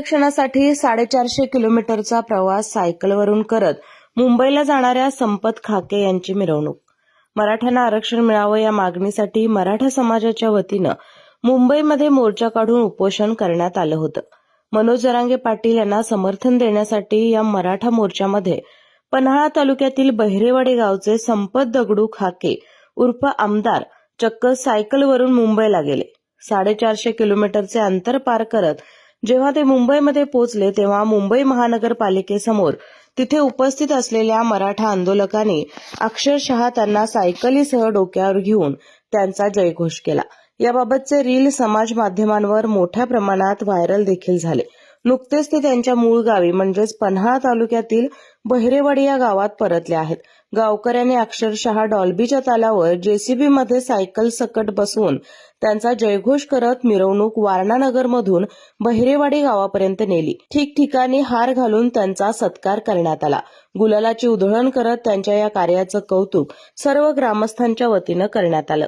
शिक्षणासाठी साडेचारशे किलोमीटरचा प्रवास सायकलवरून करत मुंबईला जाणाऱ्या संपत खाके यांची मिरवणूक. मराठ्यांना आरक्षण मिळावं या मागणीसाठी मराठा समाजाच्या वतीनं मुंबईमध्ये मोर्चा काढून उपोषण करण्यात आलं होतं. मनोज जरांगे पाटील यांना समर्थन देण्यासाठी या मराठा मोर्चामध्ये पन्हाळा तालुक्यातील बहिरेवाडी गावचे संपत दगडू खाके उर्फ आमदार चक्क सायकलवरून मुंबईला गेले. साडेचारशे किलोमीटरचे अंतर पार करत जेव्हा ते मुंबईमध्ये पोहोचले तेव्हा मुंबई महानगरपालिकेसमोर तिथे उपस्थित असलेल्या मराठा आंदोलकांनी अक्षरशः त्यांना सायकलीसह डोक्यावर घेऊन त्यांचा जयघोष केला. याबाबतचे रील समाज माध्यमांवर मोठ्या प्रमाणात व्हायरल देखील झाले. नुकतेच ते त्यांच्या मूळ गावी म्हणजेच पन्हाळा तालुक्यातील बहिरेवाडी या गावात परतले आहेत. गावकऱ्यांनी अक्षरशः डॉल्बीच्या तालावर जेसीबी मध्ये सायकल सकट बसवून त्यांचा जयघोष करत मिरवणूक वारणानगरमधून बहिरेवाडी गावापर्यंत नेली. ठिकठिकाणी हार घालून त्यांचा सत्कार करण्यात आला. गुलालाची उधळण करत त्यांच्या या कार्याचं कौतुक सर्व ग्रामस्थांच्या वतीनं करण्यात आलं.